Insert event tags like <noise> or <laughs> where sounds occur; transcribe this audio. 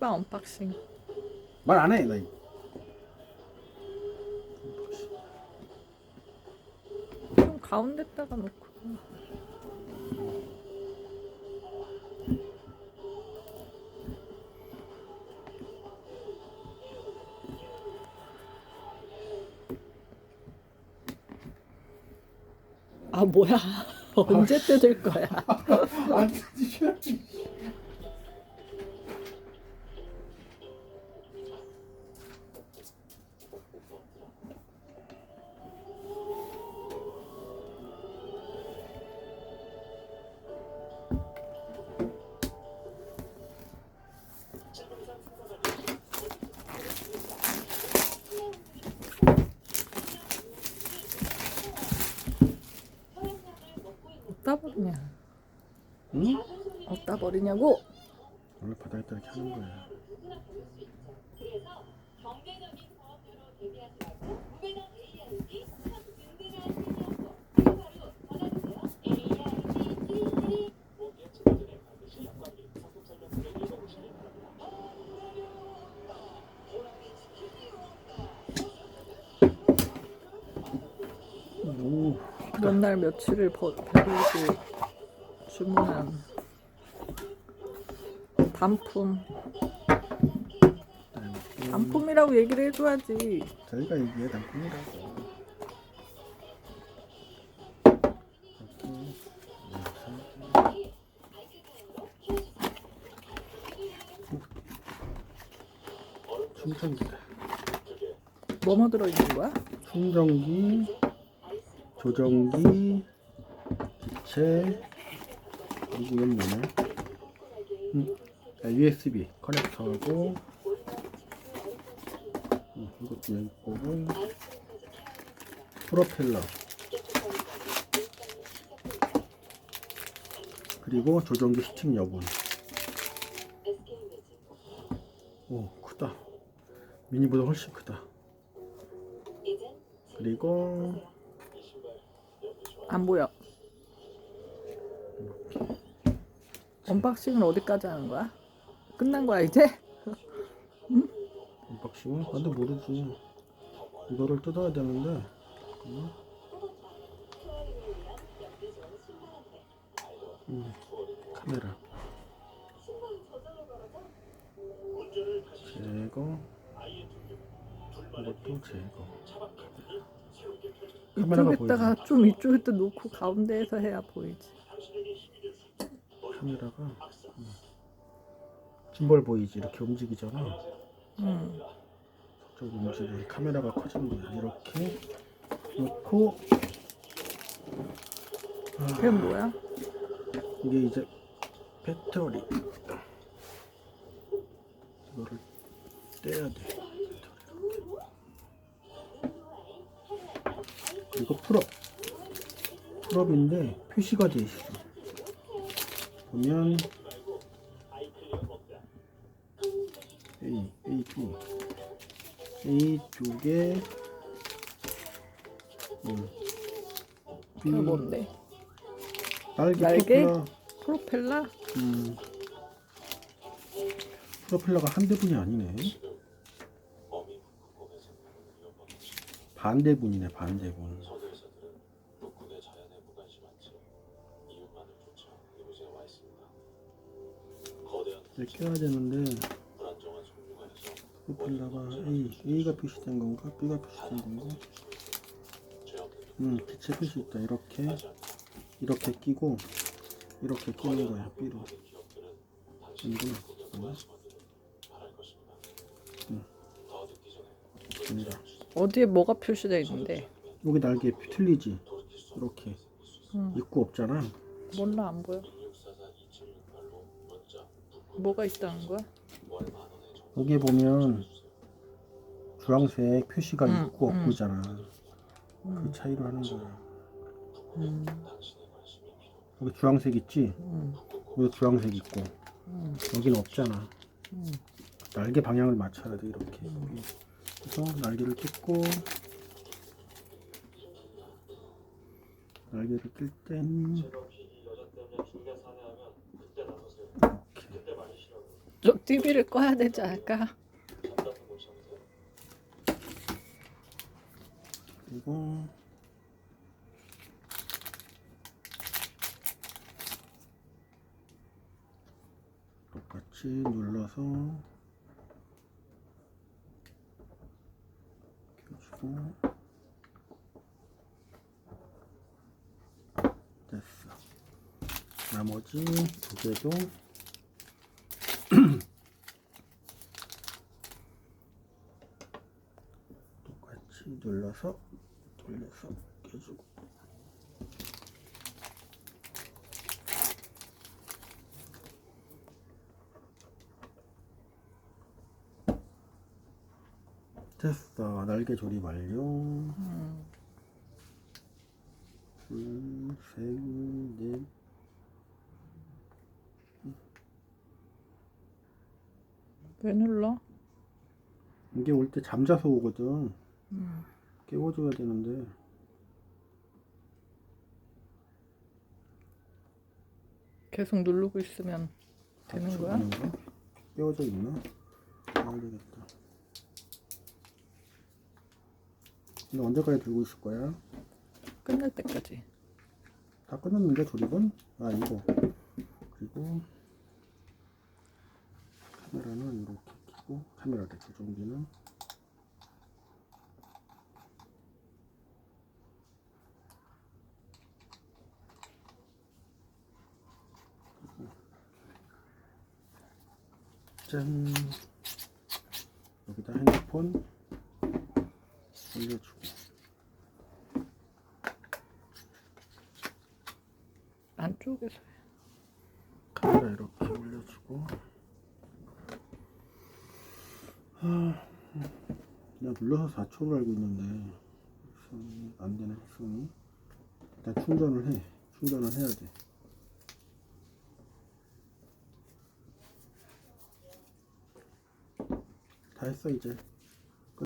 해봐 언박싱. 말 안 해. 나 이거. 좀 가운데다가 놓고. 아 뭐야? <laughs> 언제 뜯을 거야? <laughs> 안 뜯으셔야지. 어디다 버리냐? 응? 어디다 버리냐고? 원래 바닥에다 이렇게 하는 거야. 오, 몇 날 며칠을 버, 버리고 주문한 단품. 단품. 단품이라고 얘기를 해줘야지. 저희가 얘기해 단품이라고. 충전기다. 뭐뭐 들어있는 거야? 충전기, 조정기, 기체, 이건 뭐냐? 음, 아, USB 커넥터하고 음, 이것도 여기 거고 프로펠러. 그리고 조정기 스틱 여분. 오 크다. 미니보다 훨씬 크다. 그리고 안 보여. 언박싱은 어디까지 하는 거야? 끝난 거야 이제? <laughs> 언박싱은? 아, 근데 모르지 이거를 뜯어야 되는데 잠깐만. 음, 카메라 제거 이것도 제거 이쪽에다가 좀 이쪽에다 놓고 가운데에서 해야 보이지. 카메라가 음. 짐벌 보이지 이렇게 움직이잖아 응. 저쪽 움직이 카메라가 커진 거야 이렇게 놓고 그게 뭐야? 이게 이제 배터리 이거를 떼야 돼 배터리로. 그리고 풀업 풀업인데 표시가 돼 있어 보면 A, A, B A 쪽에 음, B 그게 뭔데? 날개, 날개? 프로펠러 프로펠러? 음, 프로펠러가 한 대분이 아니네. 반대분이네, 반대분. 이렇게 껴야 되는데 프로펠러가 A, A가 표시된 건가? B가 표시된 건가? 음, 기체 표시 있다. 이렇게 이렇게 끼고 이렇게 끼는 거야, B로. 뭐야? 응. 아니다. 어디에 뭐가 표시되어 있는데? 여기 날개 틀리지? 이렇게 응. 입구 없잖아. 몰라 안 보여. 뭐가 있다는 거야? 여기 보면 주황색 표시가 응, 있고 응. 없고잖아. 응. 그 차이로 하는 거야. 음, 여기 주황색 있지? 음, 여기 주황색 있고 음, 여기는 없잖아. 음. 날개 방향을 맞춰야 돼 이렇게. 그래서 날개를 끼고 날개를 낄땐 저쪽 TV를 꺼야 되지 않을까? 그리고 똑같이 눌러서 켜주고 됐어. 나머지 두 개도 <clears throat> 똑같이 눌러서 돌려서 껴주고 됐어 날개 조립 완료. 음, 둘셋넷 왜 눌러? 이게 올 때 잠자서 오거든. 음, 깨워줘야 되는데. 계속 누르고 있으면 되는 거야? 깨워져 있나? 안 되겠다 근데 언제까지 들고 있을 거야? 끝날 때까지. 다 끝났는데 조립은? 아 이거 그리고 카메라는 이렇게 켜고 카메라를 조종기는 짠 여기다 핸드폰 올려주고 안 쪽에서. 해. 카메라 이렇게 올려주고. 하, 나 눌러서 4초로 알고 있는데. 손이 안 되네 손이 일단 충전을 해. 충전을 해야 돼. 다 했어 이제